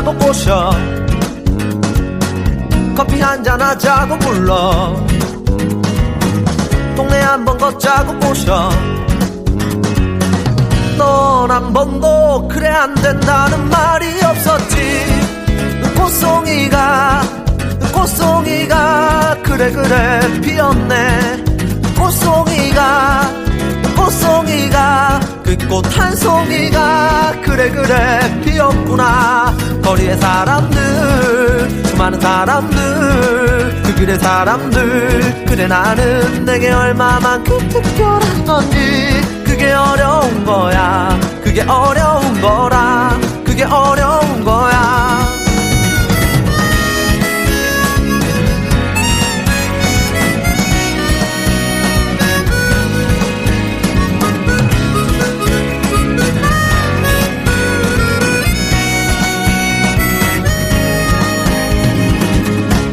던지자고 꼬셔. 커피 한잔 하자고 불러. 동네 한번 걷자고 꼬셔. 넌 한 번도 그래 안 된다는 말이 없었지. 꽃송이가 꽃송이가 그래 그래 피었네. 꽃송이가 꽃송이가 그 꽃 한 송이가 그래 그래 피었구나. 거리의 사람들 수많은 사람들 그 길의 사람들. 그래 나는 내게 얼마만큼 특별한 건지. 그게 어려운 거야. 그게 어려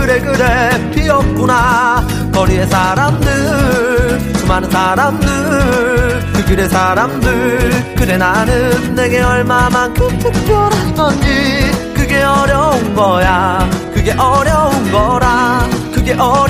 그래 그래 피었구나. 거리의 사람들 수많은 사람들 그 길의 사람들 그래 나는 내게 얼마만큼 특별한 건지. 그게 어려운 거야. 그게 어려운 거라. 그게 어려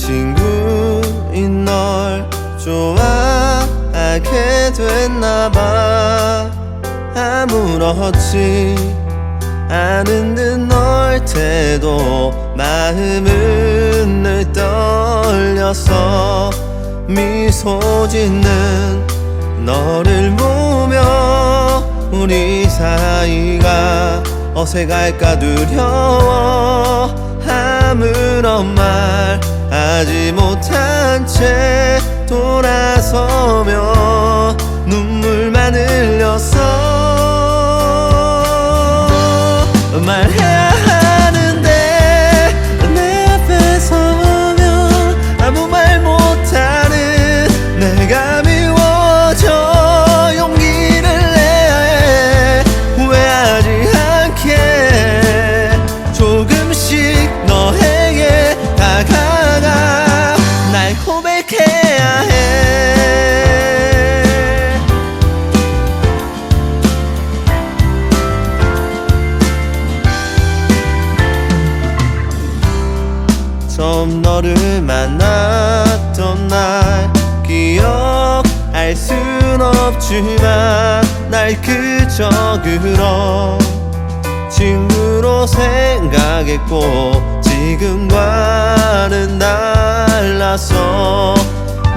친구인 널 좋아하게 됐나봐. 아무렇지 않은 듯 널 태도 마음은 늘 떨려서 미소 짓는 너를 보며 우리 사이가 어색할까 두려워. 아무런 말 하지 못한 채 돌아서며 눈물만 흘렸어 말 고백해야 해. 처음 너를 만났던 날 기억할 순 없지만 날 그저 그런 친구로 생각했고 지금과는 달라서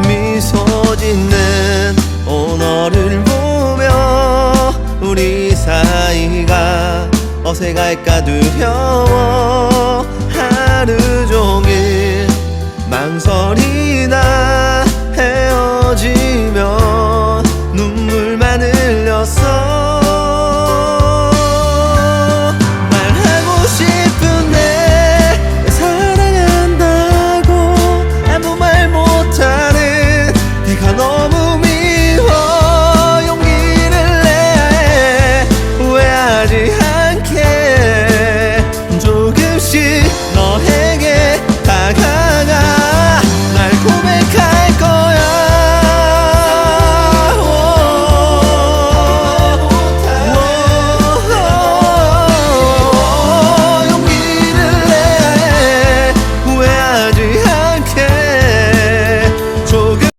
미소 짓는 오너를 보며 우리 사이가 어색할까 두려워 하루 종일 망설이